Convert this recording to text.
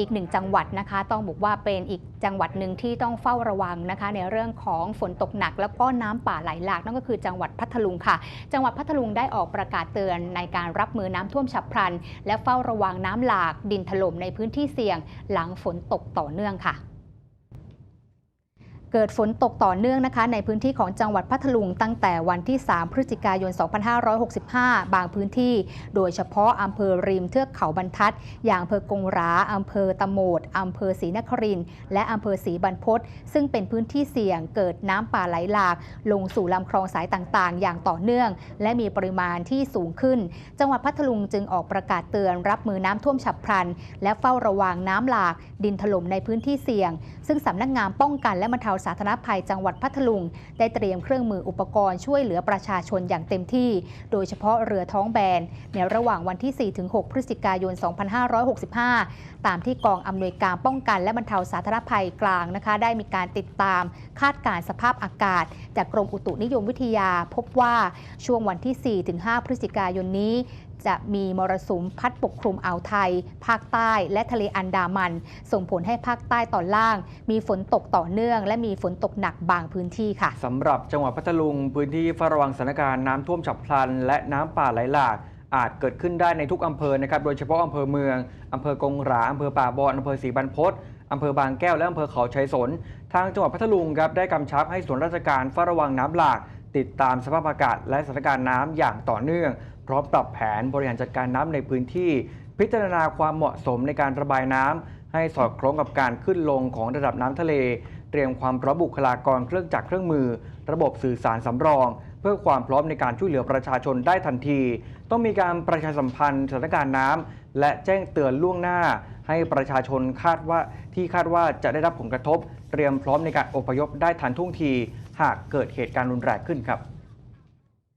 อีกหนึ่งจังหวัดนะคะ ต้องบอกว่าเป็นอีกจังหวัดหนึ่งที่ต้องเฝ้าระวังนะคะ ในเรื่องของฝนตกหนัก แล้วก็น้ำป่าไหลหลากนั่นก็คือจังหวัดพัทลุงค่ะ จังหวัดพัทลุงได้ออกประกาศเตือนในการรับมือน้ำท่วมฉับพลัน และเฝ้าระวังน้ำหลากดินถล่มในพื้นที่เสี่ยง หลังฝนตกต่อเนื่องค่ะ เกิดฝนตกต่อเนื่องนะคะ ในพื้นที่ของจังหวัดพัทลุงตั้งแต่วันที่ 3 พฤศจิกายน 2565 บางพื้นที่ โดยเฉพาะอำเภอริมเทือกเขาบรรทัด อย่างอำเภอกงราอำเภอตะโมดอำเภอศรีนครินและอำเภอศรีบรรพตซึ่งเป็นพื้นที่เสี่ยงเกิดน้ำป่าไหลหลาก ลงสู่ลำคลองสายต่างๆ อย่างต่อเนื่อง และมีปริมาณที่สูงขึ้น จังหวัดพัทลุงจึงออกประกาศเตือนรับมือน้ำท่วมฉับพลัน และเฝ้าระวังน้ำหลาก ดินถล่มในพื้นที่เสี่ยง ซึ่งสำนักงานป้องกันและบรรเทาสาธารณภัยจังหวัดพัทลุง ได้เตรียมเครื่องมืออุปกรณ์ช่วยเหลือประชาชนอย่างเต็มที่ โดยเฉพาะเรือท้องแบน ในระหว่างวันที่ 4-6 พฤศจิกายน 2565 ตามที่กองอำนวยการป้องกันและบรรเทาสาธารณภัยกลางนะคะได้มีการติดตามคาดการณ์สภาพอากาศ จากกรมอุตุนิยมวิทยาพบว่าช่วงวันที่ 4-5 พฤศจิกายนนี้ จะมีมรสุมพัดปกคลุมอ่าวไทย ภาคใต้และทะเลอันดามัน ส่งผลให้ภาคใต้ตอนล่าง มีฝนตกต่อเนื่อง และมีฝนตกหนักบางพื้นที่ค่ะสำหรับจังหวัดพัทลุงพื้นที่เฝ้าระวังสถานการณ์น้ำท่วมฉับพลัน และน้ำป่าไหลหลากอาจเกิดขึ้นได้ในทุกอำเภอนะครับ โดยเฉพาะอำเภอเมือง อำเภอกงหรา อำเภอป่าบอนอำเภอศรีบรรพตอำเภอบางแก้ว และอำเภอเขาชัยสน ทางจังหวัดพัทลุงครับได้กำชับให้ส่วนราชการเฝ้าระวังน้ำหลาก ติดตามสภาพอากาศและสถานการณ์น้ำอย่างต่อเนื่อง ร้อมปรับแผนบริหารจัดการน้ำในพื้นที่ พิจารณาความเหมาะสมในการระบายน้ำให้สอดคล้องกับการขึ้นลงของระดับน้ำทะเล เตรียมความพร้อมบุคลากรเครื่องจักรเครื่องมือ ระบบสื่อสารสำรอง เพื่อความพร้อมในการช่วยเหลือประชาชนได้ทันที ต้องมีการประชาสัมพันธ์สถานการณ์น้ำและแจ้งเตือนล่วงหน้า ให้ประชาชนคาดว่าที่คาดว่าจะได้รับผลกระทบ เตรียมพร้อมในการอพยพได้ทันท่วงที หากเกิดเหตุการณ์รุนแรงขึ้นครับ